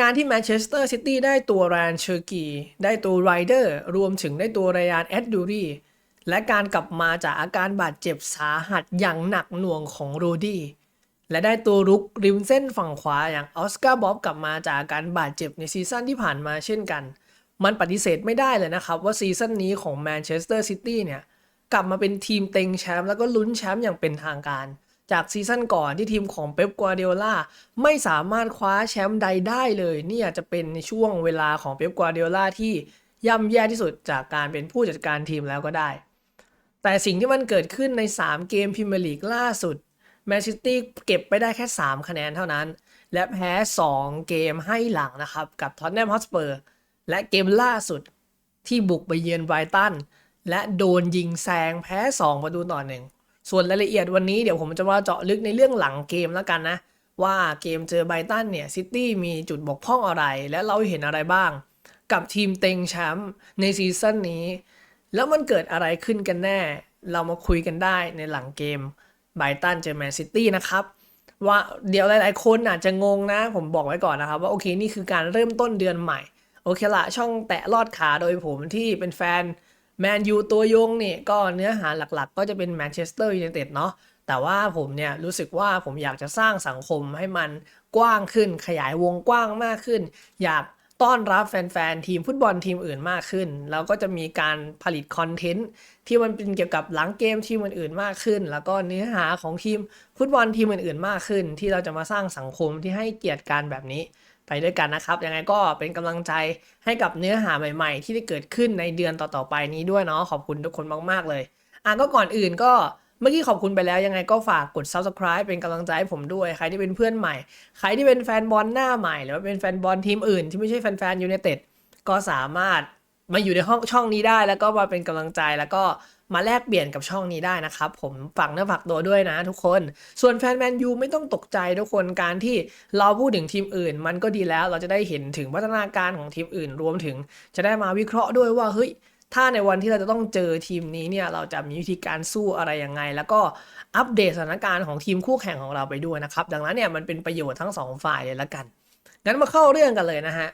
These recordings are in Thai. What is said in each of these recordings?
การที่แมนเชสเตอร์ซิตี้ได้ตัวแรนเชอร์กีได้ตัวไรเดอร์รวมถึงได้ตัวรายานแอดดูรีและการกลับมาจากอาการบาดเจ็บสาหัสอย่างหนักหน่วงของโรดี้และได้ตัวรุกริมเส้นฝั่งขวาอย่างออสการ์บ๊อบกลับมาจากอาการบาดเจ็บในซีซั่นที่ผ่านมาเช่นกัน มันปฏิเสธไม่ได้เลยนะครับว่าซีซั่นนี้ของแมนเชสเตอร์ซิตี้เนี่ยกลับมาเป็นทีมเต็งแชมป์แล้วก็ลุ้นแชมป์อย่างเป็นทางการ จากซีซั่นก่อนที่ทีมของเป๊ปกัวเดล่าไม่สามารถคว้าแชมป์ใดได้เลยนี่อาจจะเป็นช่วงเวลาของเป๊ปกัวเดล่าที่ย่ำแย่ที่สุดจากการเป็นผู้จัดการทีมแล้วก็ได้ แต่สิ่งที่มันเกิดขึ้นใน 3 เกมพรีเมียร์ลีกล่าสุดแมนเชสเตอร์เก็บไปได้แค่ 3 คะแนนเท่านั้น และแพ้ 2 เกมให้หลังนะครับกับท็อตแนมฮอตสเปอร์และเกมล่าสุดที่บุกไปเยือนไบรตันและโดนยิงแซงแพ้ 2 ประตูต่อหนึ่ง ส่วนรายละเอียดวันนี้เดี๋ยวผมจะมาเจาะลึกในเรื่องหลังเกมแล้วกันนะ ว่าเกมเจอไบตันเนี่ยซิตี้มีจุดบกพร่องอะไร และเราเห็นอะไรบ้าง กับทีมเต็งแชมป์ในซีซั่นนี้ แล้วมันเกิดอะไรขึ้นกันแน่ เรามาคุยกันได้ในหลังเกมไบตันเจอแมนซิตี้นะครับว่าเดี๋ยวหลาย ๆ คนอาจจะงงนะ ผมบอกไว้ก่อนนะครับ ว่าโอเคนี่คือการเริ่มต้นเดือนใหม่ โอเคละช่องแตะลอดขาโดยผมที่เป็นแฟน แมนยูตัวยงนี่ก็เนื้อหาหลักๆ ก็จะเป็นแมนเชสเตอร์ยูไนเต็ดเนาะแต่ว่าผมเนี่ยรู้สึกว่าผมอยากจะสร้างสังคมให้มันกว้างขึ้น ขยายวงกว้างมากขึ้น อยากต้อนรับแฟนๆ ทีมฟุตบอลทีมอื่นมากขึ้น แล้วก็จะมีการผลิตคอนเทนต์ที่มันเป็นเกี่ยวกับหลังเกมทีมอื่นๆมากขึ้น แล้วก็เนื้อหาของทีมฟุตบอลทีมอื่นๆมากขึ้น ที่เราจะมาสร้างสังคมที่ให้เกียรติกันแบบนี้ ไปด้วยกันนะครับ ยังไงก็เป็นกำลังใจให้กับเนื้อหาใหม่ ๆ ที่ได้เกิดขึ้นในเดือนต่อๆไปนี้ด้วยเนาะขอบคุณทุกคนมากๆเลยอะก็ก่อนอื่นก็เมื่อกี้ขอบคุณไปแล้วยังไงก็ฝากกด subscribe เป็นกำลังใจให้ผมด้วย ใครที่เป็นเพื่อนใหม่ ใครที่เป็นแฟนบอลหน้าใหม่ หรือว่าเป็นแฟนบอลทีมอื่นที่ไม่ใช่แฟนๆยูไนเต็ดก็สามารถมาอยู่ในห้องช่องนี้ได้แล้วก็มาเป็นกำลังใจแล้วก็ มาแลกเปลี่ยนกับช่องนี้ได้นะครับ ผมฝากเนื้อฝากตัวด้วยนะทุกคน ส่วนแฟนแมนยูไม่ต้องตกใจทุกคนการที่เราพูดถึงทีมอื่น มันก็ดีแล้วเราจะได้เห็นถึงพัฒนาการของทีมอื่น รวมถึงจะได้มาวิเคราะห์ด้วยว่าเฮ้ยถ้าในวันที่เราจะต้องเจอทีมนี้เนี่ยเราจะมีวิธีการสู้อะไรยังไง แล้วก็อัปเดตสถานการณ์ของทีมคู่แข่งของเราไปด้วยนะครับ ดังนั้นเนี่ยมันเป็นประโยชน์ทั้งสองฝ่ายเลยละกันงั้นมาเข้าเรื่องกันเลยนะฮะ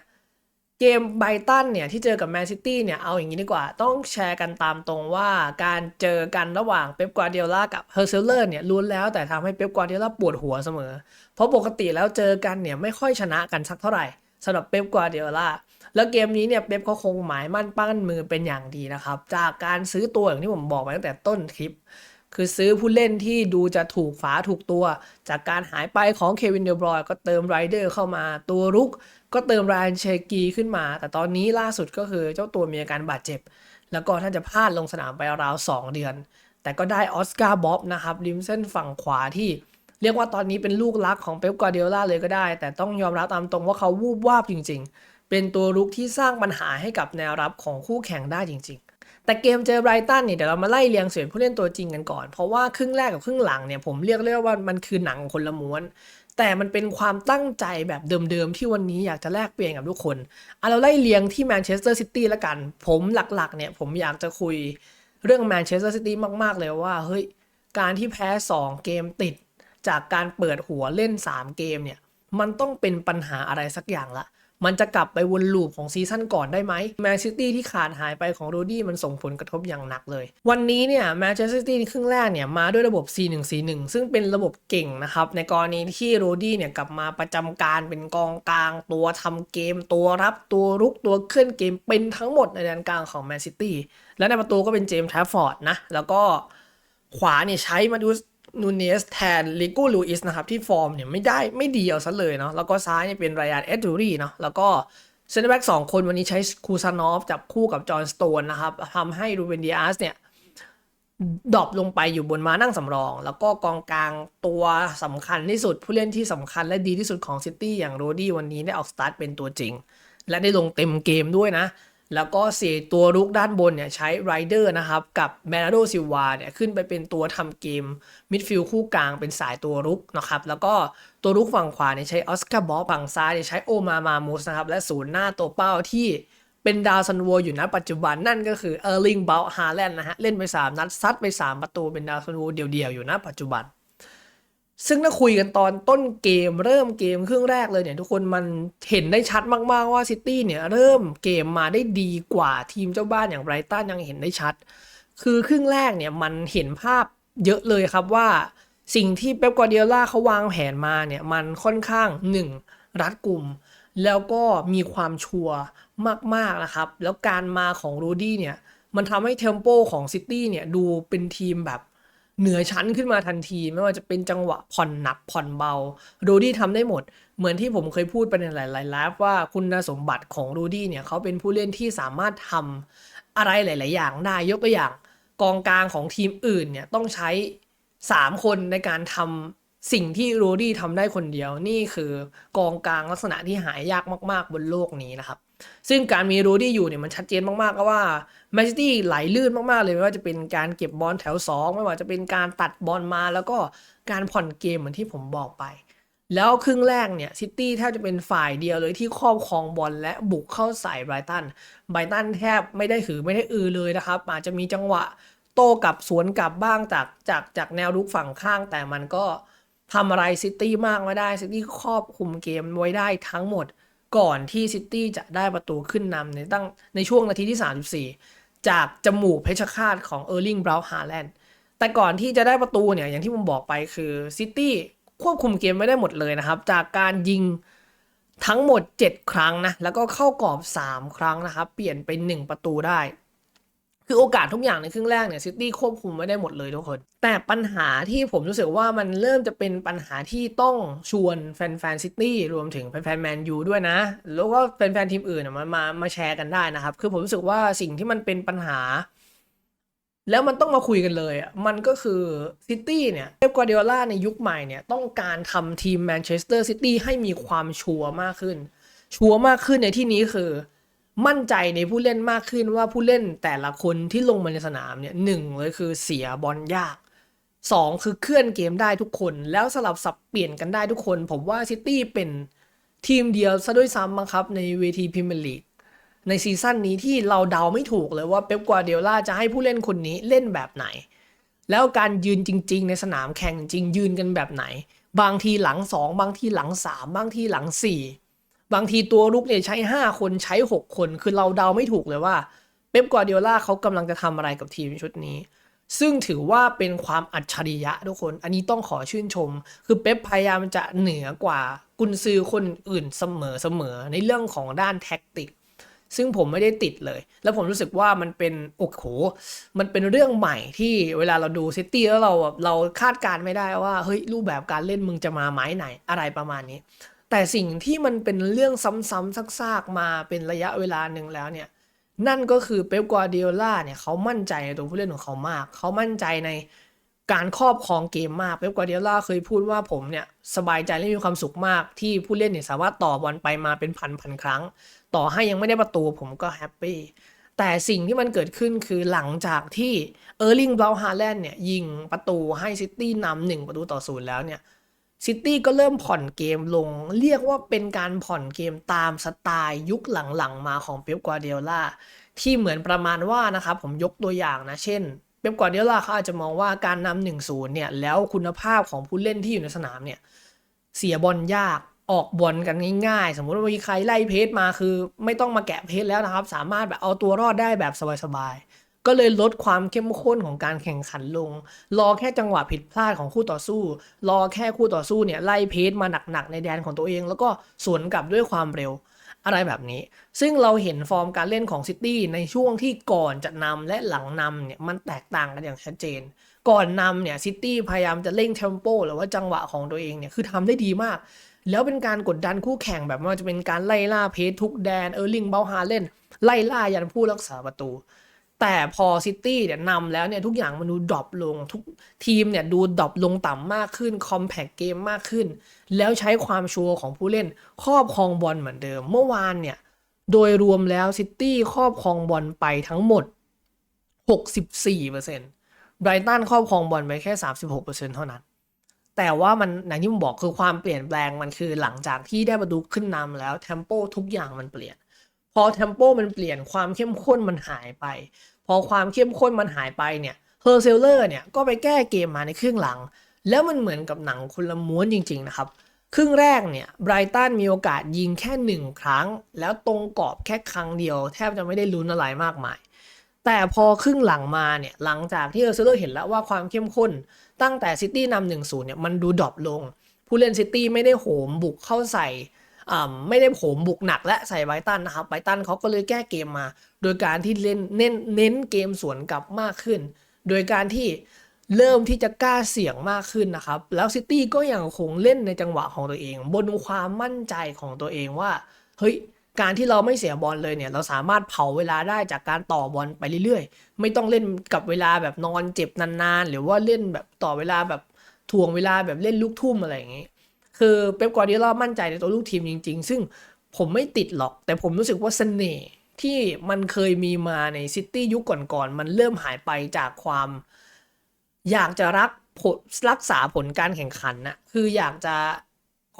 เกมไบตันเนี่ยที่เจอกับแมนซิตี้เนี่ยเอาอย่างนี้ดีกว่า ต้องแชร์กันตามตรงว่าการเจอกันระหว่างเป๊ปกวาร์ดิโอลากับเฮอร์เซลเลอร์เนี่ยล้วนแล้วแต่ทำให้เป๊ปกวาร์ดิโอลาปวดหัวเสมอ เพราะปกติแล้วเจอกันเนี่ยไม่ค่อยชนะกันสักเท่าไหร่สำหรับเป๊ปกวาร์ดิโอลาแล้วเกมนี้เนี่ยเป๊ปเขาคงหมายมั่นปั้นมือเป็นอย่างดีนะครับ จากการซื้อตัวอย่างที่ผมบอกไปตั้งแต่ต้นคลิป คือซื้อผู้เล่นที่ดูจะถูกฝาถูกตัว จากการหายไปของเควินเดบรอยก็เติมไรเดอร์เข้ามาตัวรุก ก็เติมรานเชกีขึ้นมา แต่ตอนนี้ล่าสุดก็คือเจ้าตัวมีอาการบาดเจ็บ แล้วก็ท่านจะพลาดลงสนามไปราว 2 เดือน แต่ก็ได้ออสการ์บ๊อบนะครับริมเส้นฝั่งขวาที่เรียกว่าตอนนี้เป็นลูกรักของเป๊ปกวาร์ดิโอลาเลยก็ได้ แต่ต้องยอมรับตามตรงว่าเขาวูบวาบจริง ๆ เป็นตัวรุกที่สร้างปัญหาให้กับแนวรับของคู่แข่งได้จริง ๆ แต่เกมเจอไบรตันเนี่ยเดี๋ยวเรามาไล่เรียงเสียงผู้เล่นตัวจริงกันก่อน เพราะว่าครึ่งแรกกับครึ่งหลังเนี่ยผมเรียกได้ว่ามันคือหนังคนละม้วน แต่มันเป็นความตั้งใจแบบเดิมๆ ที่วันนี้อยากจะแลกเปลี่ยนกับทุกคนเอาเราไล่เรียงที่แมนเชสเตอร์ซิตี้ละกัน ผมหลักๆเนี่ยผมอยากจะคุยเรื่องแมนเชสเตอร์ซิตี้มากๆเลยว่าเฮ้ยการที่แพ้ 2 เกมติด จากการเปิดหัวเล่น 3 เกมเนี่ยมันต้องเป็นปัญหาอะไรสักอย่างละ มันจะกลับไปวนลูปของซีซั่นก่อนได้ไหมแมนซิตี้ที่ขาดหายไปของโรดี้มันส่งผลกระทบอย่างหนักเลย วันนี้เนี่ยแมนเชสเตอร์ซิตี้ครึ่งแรกเนี่ยมาด้วยระบบ 4-1-4-1 ซึ่งเป็นระบบเก่งนะครับ ในกรณีที่โรดี้เนี่ยกลับมาประจำการเป็นกองกลาง ตัวทำเกม ตัวรับตัวรุกตัวเคลื่อนเกมเป็นทั้งหมดในแดนกลางของแมนซิตี้และในประตูก็เป็นเจมส์แทฟฟอร์ดนะแล้วก็ขวาเนี่ยใช้มาดู นูเนสแทนลิโก้ลูอิสนะครับ ที่ฟอร์มเนี่ยไม่ได้ไม่ดีเอาซะเลยเนาะแล้วก็ซ้ายเนี่ยเป็นไรอันเอ็ดดูรี่เนาะแล้วก็เซนเตอร์แบ็กสองคนวันนี้ใช้คูซานอฟจับคู่กับจอห์นสโตนนะครับทำให้รูเบนดิอาสเนี่ยดรอปลงไปอยู่บนม้านั่งสำรอง แล้วก็กองกลางตัวสำคัญที่สุด ผู้เล่นที่สำคัญและดีที่สุดของซิตี้อย่างโรดี้วันนี้ได้ออกสตาร์ทเป็นตัวจริง และได้ลงเต็มเกมด้วยนะ แล้วก็เสียตัวรุกด้านบนเนี่ยใช้ไรเดอร์นะครับกับแมนาโดซิวาเนี่ยขึ้นไปเป็นตัวทำเกมมิดฟิลด์คู่กลางเป็นสายตัวรุกนะครับแล้วก็ตัวรุกฝั่งขวาเนี่ยใช้ออสการ์บอลฝั่งซ้ายเนี่ยใช้โอมามามูสนะครับและศูนย์หน้าตัวเป้าที่เป็นดาวซันโวอยู่ณปัจจุบันนั่นก็คือเออร์ลิงเบลฮาแลนด์นะฮะเล่นไป 3 นัดซัดไป 3 ประตูเป็นดาวซันโวเดี่ยวๆอยู่ณปัจจุบัน ซึ่งถ้าคุยกันตอนต้นเกมเริ่มเกมครึ่งแรกเลยเนี่ย ทุกคนมันเห็นได้ชัดมาก ๆ ว่าซิตี้เนี่ย เริ่มเกมมาได้ดีกว่าทีมเจ้าบ้านอย่างไบรตันยังเห็นได้ชัด คือครึ่งแรกเนี่ยมันเห็นภาพเยอะเลยครับว่าสิ่งที่เป๊ปกวาร์ดิโอลาเขาวางแผนมาเนี่ยมันค่อนข้างหนึ่งรัดกลุ่ม แล้วก็มีความชัวร์มาก ๆ นะครับ แล้วการมาของรูดี้เนี่ยมันทำให้เทมโปของซิตี้เนี่ยดูเป็นทีมแบบ เหนือชั้นขึ้นมาทันที ไม่ว่าจะเป็นจังหวะผ่อนหนักผ่อนเบารูดี้ทำได้หมด เหมือนที่ผมเคยพูดไปในหลายๆไลฟ์ว่าคุณสมบัติของรูดี้เนี่ยเขาเป็นผู้เล่นที่สามารถทำอะไรหลาย ๆ อย่างได้ยกตัวอย่างกองกลางของทีมอื่นเนี่ยต้องใช้ 3 คนในการทำสิ่งที่โรดี้ทำได้คนเดียวนี่คือกองกลางลักษณะที่หายยากมาก ๆ บนโลกนี้นะครับ ซึ่งการมีโรดี้อยู่เนี่ยมันชัดเจนมากๆก็ว่าแมนซิตี้ไหลลื่นมากๆเลยไม่ว่าจะเป็นการเก็บบอลแถว 2 ไม่ว่าจะเป็นการตัดบอลมาแล้วก็การผ่อนเกมเหมือนที่ผมบอกไป แล้วครึ่งแรกเนี่ยซิตี้แทบจะเป็นฝ่ายเดียวเลยที่ครอบครองบอลและบุกเข้าใส่ไบรตันไบรตันแทบไม่ได้หือไม่ได้อือเลยนะครับ อาจจะมีจังหวะโต้กลับสวนกลับบ้างจากจากจากแนวรุกฝั่งข้าง แต่มันก็ทำอะไรซิตี้มากไม่ได้ซิตี้ครอบคุมเกมไว้ได้ทั้งหมด ก่อนที่ซิตี้จะได้ประตูขึ้นนำในตั้งในช่วงนาทีที่ 34 จากจมูกเพชรฆาตของเออร์ลิงบราวฮาแลนด์แต่ก่อนที่จะได้ประตูเนี่ยอย่างที่ผมบอกไปคือซิตี้ควบคุมเกมไม่ได้หมดเลยนะครับ จากการยิงทั้งหมด 7 ครั้งนะ แล้วก็เข้ากรอบ 3 ครั้งนะครับ เปลี่ยนเป็น 1 ประตูได้ คือโอกาสทุกอย่างในครึ่งแรกเนี่ยซิตี้ควบคุมไม่ได้หมดเลยทุกคน แต่ปัญหาที่ผมรู้สึกว่ามันเริ่มจะเป็นปัญหาที่ต้องชวนแฟนๆซิตี้รวมถึงแฟนๆแมนยูด้วยนะ แล้วก็แฟนๆทีมอื่นมามามาแชร์กันได้นะครับ คือผมรู้สึกว่าสิ่งที่มันเป็นปัญหา แล้วมันต้องมาคุยกันเลยอะมันก็คือซิตี้เนี่ยเป๊ปกวาร์ดิโอลาในยุคใหม่เนี่ยต้องการทำทีมแมนเชสเตอร์ซิตี้ให้มีความชัวร์มากขึ้น ชัวร์มากขึ้นในที่นี้คือ มั่นใจในผู้เล่นมากขึ้นว่าผู้เล่นแต่ละคนที่ลงมาในสนามเนี่ยหนึ่งเลยคือเสียบอลยากสองคือเคลื่อนเกมได้ทุกคน แล้วสลับสับเปลี่ยนกันได้ทุกคน ผมว่าซิตี้เป็นทีมเดียวซะด้วยซ้ำมั้งครับ ในเวทีพรีเมียร์ลีกในซีซั่นนี้ที่เราเดาไม่ถูกเลยว่าเป๊ปกวาร์ดิโอลาจะให้ผู้เล่นคนนี้เล่นแบบไหน แล้วการยืนจริง ๆ ในสนามแข่งจริงยืนกันแบบไหน บางทีหลัง 2 บางทีหลัง 3 บางทีหลัง 4 บางทีตัวรุกเนี่ยใช้ 5 คนใช้ 6 คน คือเราเดาไม่ถูกเลยว่าเป๊ปกวาร์ดิโอลาเขากำลังจะทำอะไรกับทีมชุดนี้ ซึ่งถือว่าเป็นความอัจฉริยะทุกคน อันนี้ต้องขอชื่นชม คือเป๊ปพยายามจะเหนือกว่ากุนซือคนอื่นเสมอเสมอในเรื่องของด้านแท็กติก ซึ่งผมไม่ได้ติดเลย แล้วผมรู้สึกว่ามันเป็นโอ้โหมันเป็นเรื่องใหม่ที่เวลาเราดูซิตี้แล้วเราเราคาดการณ์ไม่ได้ว่าเฮ้ยรูปแบบการเล่นมึงจะมาไม้ไหนอะไรประมาณนี้ แต่สิ่งที่มันเป็นเรื่องซ้ำๆซากๆมาเป็นระยะเวลาหนึ่งแล้วเนี่ย นั่นก็คือเป๊ปกวาร์ดิโอลาเนี่ยเขามั่นใจในตัวผู้เล่นของเขามาก เขามั่นใจในการครอบครองเกมมากเป๊ปกวาร์ดิโอลาเคยพูดว่าผมเนี่ยสบายใจและมีความสุขมากที่ผู้เล่นเนี่ยสามารถต่อบอลไปมาเป็นพันพันครั้ง ต่อให้ยังไม่ได้ประตูผมก็แฮปปี้แต่สิ่งที่มันเกิดขึ้นคือหลังจากที่เออร์ลิงบราวน์ฮาแลนด์เนี่ยยิงประตูให้ซิตี้นำหนึ่งประตูต่อศูนย์แล้วเนี่ย ซิตี้ก็เริ่มผ่อนเกมลง เรียกว่าเป็นการผ่อนเกมตามสไตล์ยุคหลังๆ มาของเป๊ปกวาร์ดิโอลาที่เหมือนประมาณว่านะครับผมยกตัวอย่างนะ เช่นเป๊ปกวาร์ดิโอลาเขาอาจจะมองว่าการนำหนึ่งศูนย์เนี่ยแล้วคุณภาพของผู้เล่นที่อยู่ในสนามเนี่ยเสียบอลยากออกบอลกันง่ายๆ สมมุติว่ามีใครไล่เพจมาคือ ไม่ต้องมาแกะเพจแล้วนะครับ สามารถแบบเอาตัวรอดได้แบบสบายๆ ก็เลยลดความเข้มข้นของการแข่งขันลง รอแค่จังหวะผิดพลาดของคู่ต่อสู้ รอแค่คู่ต่อสู้เนี่ยไล่เพจมาหนักๆในแดนของตัวเอง แล้วก็สวนกลับด้วยความเร็ว อะไรแบบนี้ ซึ่งเราเห็นฟอร์มการเล่นของซิตี้ในช่วงที่ก่อนจะนำและหลังนำเนี่ยมันแตกต่างกันอย่างชัดเจนก่อนนำเนี่ยซิตี้พยายามจะเร่งเทมโปหรือว่าจังหวะของตัวเองเนี่ยคือทำได้ดีมาก แล้วเป็นการกดดันคู่แข่งแบบว่าจะเป็นการไล่ล่าเพจทุกแดนเออร์ลิงเบลฮาเล่นไล่ล่ายันผู้รักษาประตู แต่พอซิตี้เนี่ยนำแล้วเนี่ยทุกอย่างมันดูดรอปลง ทุกทีมเนี่ยดูดรอปลงต่ำมากขึ้นคอมแพคเกมมากขึ้น แล้วใช้ความชัวร์ของผู้เล่นครอบครองบอลเหมือนเดิม เมื่อวานเนี่ย โดยรวมแล้วซิตี้ครอบครองบอลไปทั้งหมด 64%ไบรตันครอบครองบอลไปแค่ 36%เท่านั้น แต่ว่ามันอย่างที่ผมบอกคือความเปลี่ยนแปลงมันคือหลังจากที่ได้ประตูขึ้นนำแล้วเทมโปทุกอย่างมันเปลี่ยน พอเทมโปมันเปลี่ยนความเข้มข้นมันหายไป พอความเข้มข้นมันหายไปเนี่ยเฮอร์เซลเลอร์เนี่ยก็ไปแก้เกมมาในครึ่งหลัง แล้วมันเหมือนกับหนังคนละม้วนจริง ๆ นะครับ ครึ่งแรกเนี่ยไบรตันมีโอกาสยิงแค่หนึ่งครั้ง แล้วตรงกรอบแค่ครั้งเดียว แทบจะไม่ได้ลุ้นอะไรมากมาย แต่พอครึ่งหลังมาเนี่ยหลังจากที่เออร์เซเลอร์เห็นแล้วว่าความเข้มข้น ตั้งแต่ซิตี้นำหนึ่งศูนย์เนี่ยมันดูดรอปลง ผู้เล่นซิตี้ไม่ได้โหมบุกเข้าใส่ ไม่ได้โหมบุกหนักและใส่ไบตันนะครับไบตันเขาก็เลยแก้เกมมา โดยการที่เล่นเน้นเน้นเกมสวนกลับมากขึ้น โดยการที่เริ่มที่จะกล้าเสี่ยงมากขึ้นนะครับ แล้วซิตี้ก็ยังคงเล่นในจังหวะของตัวเอง บนความมั่นใจของตัวเองว่า เฮ้ย การที่เราไม่เสียบอลเลยเนี่ย เราสามารถเผาเวลาได้จากการต่อบอลไปเรื่อยๆ ไม่ต้องเล่นกับเวลาแบบนอนเจ็บนานๆ หรือว่าเล่นแบบต่อเวลาแบบถ่วงเวลาแบบเล่นลูกทุ่มอะไรอย่างงี้ คือเป๊ปกวาร์ดิโอลามั่นใจในตัวลูกทีมจริง ๆ ซึ่งผมไม่ติดหรอก แต่ผมรู้สึกว่าเสน่ห์ที่มันเคยมีมาในซิตี้ยุคก่อนๆมันเริ่มหายไปจากความ อยากจะรักผลรักษาผลการแข่งขันนะคืออยากจะ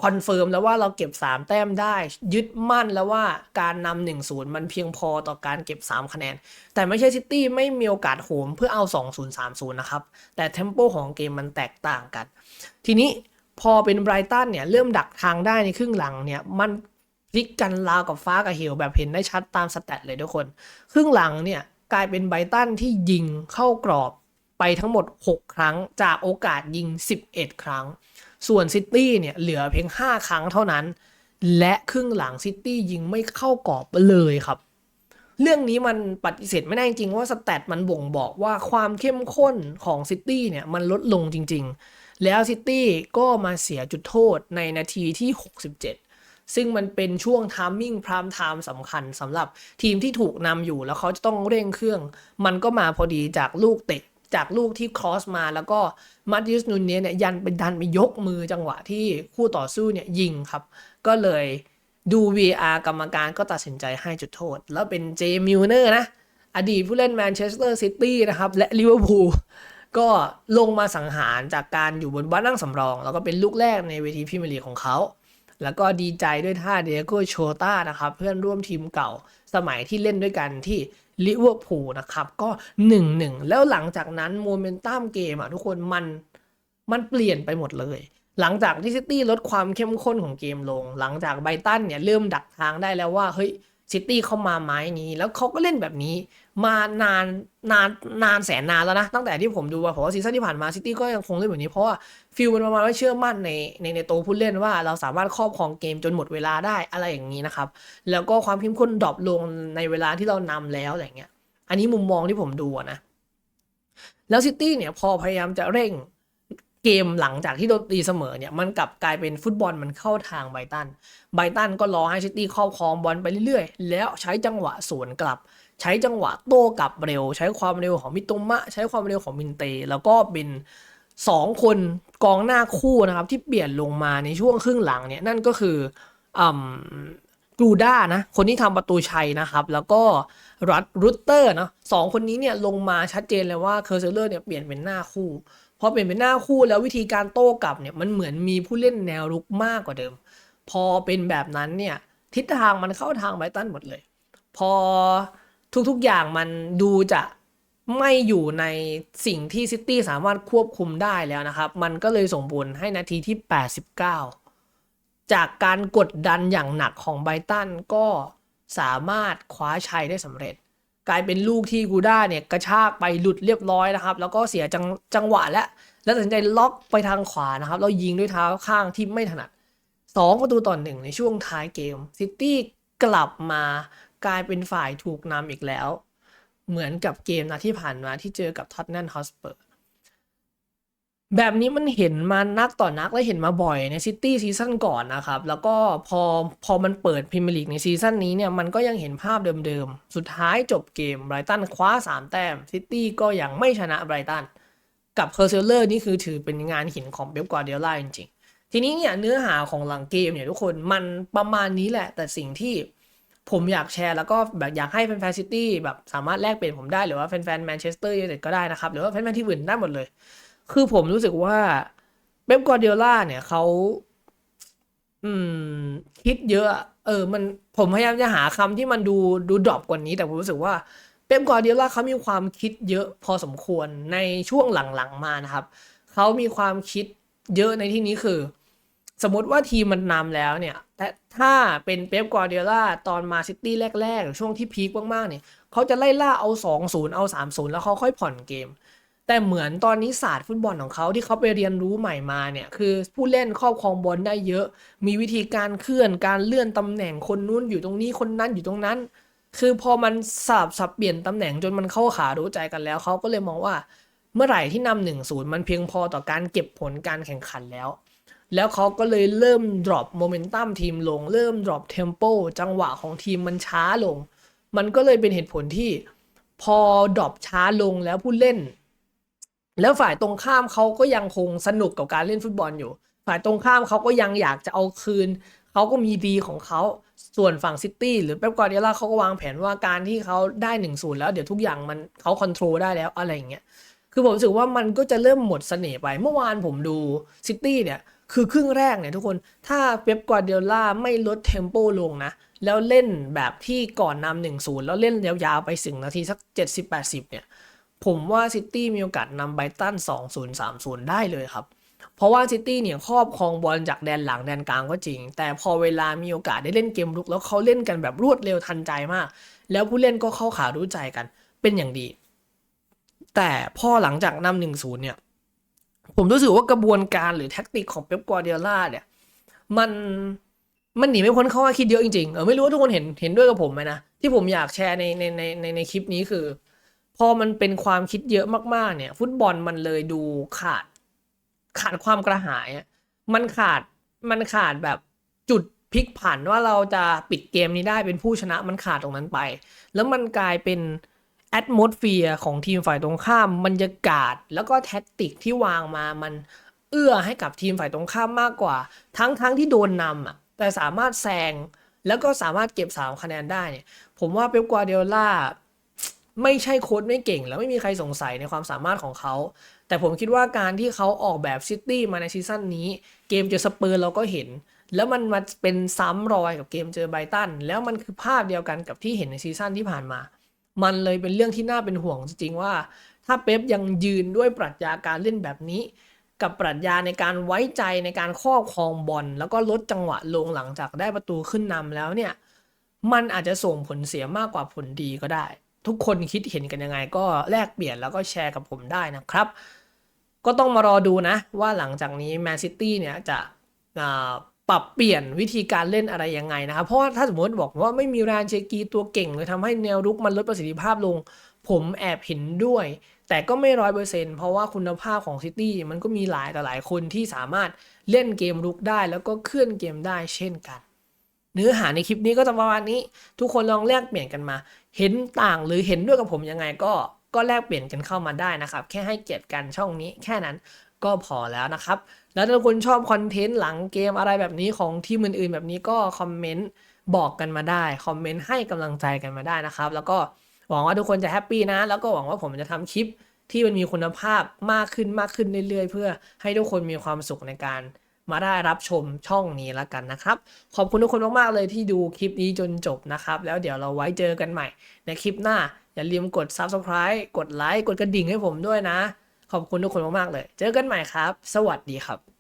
คอนเฟิร์มแล้วว่าเราเก็บ 3 แต้มได้ ยึดมั่นแล้วว่าการนำหนึ่งศูนย์มันเพียงพอต่อการเก็บ 3 คะแนน แต่ไม่ใช่ซิตี้ไม่มีโอกาสโหมเพื่อเอา 2-0-3-0 นะครับ แต่เทมโปของเกมมันแตกต่างกัน ทีนี้ พอเป็นไบรตันเนี่ยเริ่มดักทางได้ในครึ่งหลังเนี่ยมันพลิกกันราวกับฟ้ากับเหวแบบเห็นได้ชัดตามสแตทเลยทุกคน ครึ่งหลังเนี่ยกลายเป็นไบรตันที่ยิงเข้ากรอบไปทั้งหมด 6 ครั้งจากโอกาสยิง 11 ครั้ง ส่วนซิตี้เนี่ยเหลือเพียง 5 ครั้งเท่านั้น และครึ่งหลังซิตี้ยิงไม่เข้ากรอบเลยครับ เรื่องนี้มันปฏิเสธไม่ได้จริงว่าสแตทมันบ่งบอกว่าความเข้มข้นของซิตี้เนี่ยมันลดลงจริง ๆ แล้วซิตี้ก็มาเสียจุดโทษในนาทีที่ 67 ซึ่งมันเป็นช่วงทามมิ่งพรามไทม์สำคัญสำหรับทีมที่ถูกนำอยู่แล้วเขาจะต้องเร่งเครื่อง มันก็มาพอดีจากลูกเตะจากลูกที่ครอสมาแล้วก็มาติสนูนเนียเนี่ยยันไปดันไปยกมือจังหวะที่คู่ต่อสู้เนี่ยยิงครับ ก็เลยดู VR กรรมการก็ตัดสินใจให้จุดโทษ แล้วเป็นเจมิลเนอร์นะ อดีตผู้เล่นแมนเชสเตอร์ซิตี้นะครับ และลิเวอร์พูล ก็ลงมาสังหารจากการอยู่บนบ้านนั่งสำรอง แล้วก็เป็นลูกแรกในเวทีพรีเมียร์ลีของเขา แล้วก็ดีใจด้วยท่าเดียโกโชต้านะครับเพื่อนร่วมทีมเก่าสมัยที่เล่นด้วยกันที่ลิเวอร์พูลนะครับก็ 1-1 แล้วหลังจากนั้นโมเมนตัมเกมอะทุกคนมันมันเปลี่ยนไปหมดเลย หลังจากที่ซิตี้ลดความเข้มข้นของเกมลง หลังจากไบตันเนี่ยเริ่มดักทางได้แล้วว่าเฮ้ย ซิตี้เข้ามาไม้นี้แล้วเขาก็เล่นแบบนี้ มานานนานนานแสนนานแล้วนะ ตั้งแต่ที่ผมดูว่าผมว่าซีซั่นที่ผ่านมาซิตี้ก็ยังคงเล่นแบบนี้เพราะว่าฟิลมันประมาณว่าเชื่อมั่นในในในตัวผู้เล่นว่าเราสามารถครอบครองเกมจนหมดเวลาได้อะไรอย่างนี้นะครับ แล้วก็ความเข้มข้นดรอปลงในเวลาที่เรานำแล้วอะไรเงี้ย อันนี้มุมมองที่ผมดูนะแล้วซิตี้เนี่ยพอพยายามจะเร่ง เกมหลังจากที่โดนตีเสมอเนี่ยมันกลับกลายเป็นฟุตบอลมันเข้าทางไบตัน ไบตันก็รอให้ซิตี้ครอบครองบอลไปเรื่อยๆ แล้วใช้จังหวะสวนกลับ ใช้จังหวะโต้กลับเร็ว ใช้ความเร็วของมิโตมะ ใช้ความเร็วของมินเต แล้วก็เป็นสองคนกองหน้าคู่นะครับที่เปลี่ยนลงมาในช่วงครึ่งหลังเนี่ยนั่นก็คืออกรูด้านะคนที่ทำประตูชัยนะครับ แล้วก็รัดรุตเตอร์เนาะสองคนนี้เนี่ยลงมาชัดเจนเลยว่าเคอร์เซเลอร์เนี่ยเปลี่ยนเป็นหน้าคู่ พอเปลี่ยนเป็นหน้าคู่แล้ววิธีการโต้กลับเนี่ยมันเหมือนมีผู้เล่นแนวรุกมากกว่าเดิม พอเป็นแบบนั้นเนี่ยทิศทางมันเข้าทางไบตันหมดเลย พอทุกๆอย่างมันดูจะไม่อยู่ในสิ่งที่ซิตี้สามารถควบคุมได้แล้วนะครับ มันก็เลยส่งผลให้นาทีที่ 89 จากการกดดันอย่างหนักของไบตันก็สามารถคว้าชัยได้สำเร็จ กลายเป็นลูกที่กูด้าเนี่ยกระชากไปหลุดเรียบร้อยนะครับ แล้วก็เสียจังจังหวะและ แล้วตัดสินใจล็อกไปทางขวานะครับแล้วยิงด้วยเท้าข้างที่ไม่ถนัดสองประตูต่อหนึ่งในช่วงท้ายเกมซิตี้กลับมากลายเป็นฝ่ายถูกนำอีกแล้ว เหมือนกับเกมนะที่ผ่านมาที่เจอกับท็อตแนมฮอสเปอร์ แบบนี้มันเห็นมานักต่อนักและเห็นมาบ่อยในซิตี้ซีซั่นก่อนนะครับ แล้วก็พอพอมันเปิดพรีเมียร์ลีกในซีซั่นนี้เนี่ยมันก็ยังเห็นภาพเดิมๆ สุดท้ายจบเกมไบรตันคว้า 3 แต้มซิตี้ก็ยังไม่ชนะไบรตัน กับเคอร์เซลเลอร์นี่คือถือเป็นงานหินของเป๊ปกวาร์ดิโอลาจริงๆ ทีนี้เนี่ยเนื้อหาของหลังเกมเนี่ยทุกคนมันประมาณนี้แหละ แต่สิ่งที่ผมอยากแชร์แล้วก็แบบอยากให้แฟนๆซิตี้แบบสามารถแลกเปลี่ยนผมได้หรือว่าแฟนๆแมนเชสเตอร์ยูไนเต็ดก็ได้นะครับหรือว่าแฟนๆที่อื่นได้หมดเลย คือผมรู้สึกว่าเป๊ปกวาร์ดิโอลาเนี่ยเขาอืม คิดเยอะ เออ มันผมพยายามจะหาคำที่มันดูดูดรอปกว่านี้ แต่ผมรู้สึกว่าเป๊ปกวาร์ดิโอลาเขามีความคิดเยอะพอสมควรในช่วงหลังๆมานะครับเขามีความคิดเยอะในที่นี้คือ สมมติว่าทีมมันนำแล้วเนี่ย แต่ถ้าเป็นเป๊ปกวาร์ดิโอลาตอนมาซิตี้แรกๆช่วงที่พีคมากๆเนี่ยเขาจะไล่ล่าเอา 2-0 เอา 3-0 แล้วเขาค่อยผ่อนเกม แต่เหมือนตอนนี้ศาสตร์ฟุตบอลของเขาที่เขาไปเรียนรู้ใหม่มาเนี่ยคือผู้เล่นครอบครองบอลได้เยอะ มีวิธีการเคลื่อนการเลื่อนตำแหน่งคนนู้นอยู่ตรงนี้คนนั้นอยู่ตรงนั้น คือพอมันสับสับเปลี่ยนตำแหน่งจนมันเข้าขารู้ใจกันแล้วเขาก็เลยมองว่า เมื่อไหร่ที่นำหนึ่งศูนย์มันเพียงพอต่อการเก็บผลการแข่งขันแล้ว แล้วเขาก็เลยเริ่ม drop โมเมนตัมทีมลง เริ่ม drop tempo จังหวะของทีมมันช้าลง มันก็เลยเป็นเหตุผลที่ พอ drop ช้าลงแล้วผู้เล่น แล้วฝ่ายตรงข้ามเขาก็ยังคงสนุกกับการเล่นฟุตบอลอยู่ ฝ่ายตรงข้ามเขาก็ยังอยากจะเอาคืน เขาก็มีดีของเขา ส่วนฝั่งซิตี้หรือเป๊ปกวาร์ดิโอลาเขาก็วางแผนว่าการที่เขาได้หนึ่งศูนย์แล้วเดี๋ยวทุกอย่างมันเขาคอนโทรลได้แล้วอะไรอย่างเงี้ย คือผมรู้สึกว่ามันก็จะเริ่มหมดเสน่ห์ไป เมื่อวานผมดูซิตี้เนี่ยคือครึ่งแรกเนี่ยทุกคน ถ้าเป๊ปกวาร์ดิโอลาไม่ลดเทมโปลงนะ แล้วเล่นแบบที่ก่อนนำหนึ่งศูนย์แล้วเล่นยาวๆไปสิงนาทีสัก 70-80เนี่ย ผมว่าซิตี้มีโอกาสนำไบตัน2-0 3-0 ได้เลยครับ เพราะว่าซิตี้เนี่ยครอบครองบอลจากแดนหลังแดนกลางก็จริง แต่พอเวลามีโอกาสได้เล่นเกมรุก แล้วเขาเล่นกันแบบรวดเร็วทันใจมาก แล้วผู้เล่นก็เข้าขารู้ใจกันเป็นอย่างดี แต่พอหลังจากนำหนึ่งศูนย์เนี่ย ผมรู้สึกว่ากระบวนการหรือแท็กติกของเป๊ปกวาร์ดิโอลาเนี่ย มันมันหนีไม่พ้นเข้อคิดเยอะจริงๆเออไม่รู้ว่าทุกคนเห็นเห็นด้วยกับผมไหมนะที่ผมอยากแชร์ในในในในในคลิปนี้คือ พอมันเป็นความคิดเยอะมากๆ เนี่ย ฟุตบอลมันเลยดูขาด ขาดความกระหายมันขาดมันขาดแบบจุดพลิกผันว่าเราจะปิดเกมนี้ได้เป็นผู้ชนะมันขาดตรงนั้นไป แล้วมันกลายเป็นแอดมอสเฟียของทีมฝ่ายตรงข้ามบรรยากาศแล้วก็แท็กติกที่วางมามันเอื้อให้กับทีมฝ่ายตรงข้ามมากกว่า ทั้งทั้งที่โดนนำอะแต่สามารถแซงแล้วก็สามารถเก็บ 3 คะแนนได้เนี่ยผมว่าเป๊ปกวาร์ดิโอลา ไม่ใช่โค้ชไม่เก่ง แล้วไม่มีใครสงสัยในความสามารถของเขา แต่ผมคิดว่าการที่เขาออกแบบซิตี้มาในซีซั่นนี้ เกมเจอสเปอร์เราก็เห็น แล้วมันมาเป็นซ้ำรอยกับเกมเจอไบตัน แล้วมันคือภาพเดียวกันกับที่เห็นในซีซั่นที่ผ่านมา มันเลยเป็นเรื่องที่น่าเป็นห่วงจริงๆว่า ถ้าเป๊ปยังยืนด้วยปรัชญาการเล่นแบบนี้กับปรัชญาในการไว้ใจในการครอบครองบอลแล้วก็ลดจังหวะลงหลังจากได้ประตูขึ้นนำแล้วเนี่ย มันอาจจะส่งผลเสียมากกว่าผลดีก็ได้ ทุกคนคิดเห็นกันยังไง ก็แลกเปลี่ยนแล้วก็แชร์กับผมได้นะครับ ก็ต้องมารอดูนะ ว่าหลังจากนี้แมนซิตี้เนี่ยจะปรับเปลี่ยนวิธีการเล่นอะไรยังไงนะครับ เพราะว่าถ้าสมมติบอกว่าไม่มีรานเชกีตัวเก่งเลยทำให้แนวรุกมันลดประสิทธิภาพลง ผมแอบเห็นด้วย แต่ก็ไม่ร้อยเปอร์เซ็นต์เพราะว่าคุณภาพของซิตี้มันก็มีหลายต่หลายคนที่สามารถเล่นเกมรุกได้ แล้วก็เคลื่อนเกมได้เช่นกัน เนื้อหาในคลิปนี้ก็จะประมาณนี้ ทุกคนลองแลกเปลี่ยนกันมา เห็นต่างหรือเห็นด้วยกับผมยังไงก็ก็แลกเปลี่ยนกันเข้ามาได้นะครับ แค่ให้เกียรติกันช่องนี้แค่นั้นก็พอแล้วนะครับ แล้วถ้าคุณชอบคอนเทนต์หลังเกมอะไรแบบนี้ของทีมอื่นๆ แบบนี้ก็คอมเมนต์บอกกันมาได้คอมเมนต์ให้กำลังใจกันมาได้นะครับ แล้วก็หวังว่าทุกคนจะแฮปปี้นะ แล้วก็หวังว่าผมจะทำคลิปที่มันมีคุณภาพมากขึ้นมากขึ้นเรื่อยๆ เพื่อให้ทุกคนมีความสุขในการ มาได้รับชมช่องนี้แล้วกันนะครับ ขอบคุณทุกคนมากๆเลยที่ดูคลิปนี้จนจบนะครับ แล้วเดี๋ยวเราไว้เจอกันใหม่ ในคลิปหน้า อย่าลืมกด Subscribe กดไลค์กดกระดิ่งให้ผมด้วยนะ ขอบคุณทุกคนมากๆเลย เจอกันใหม่ครับ สวัสดีครับ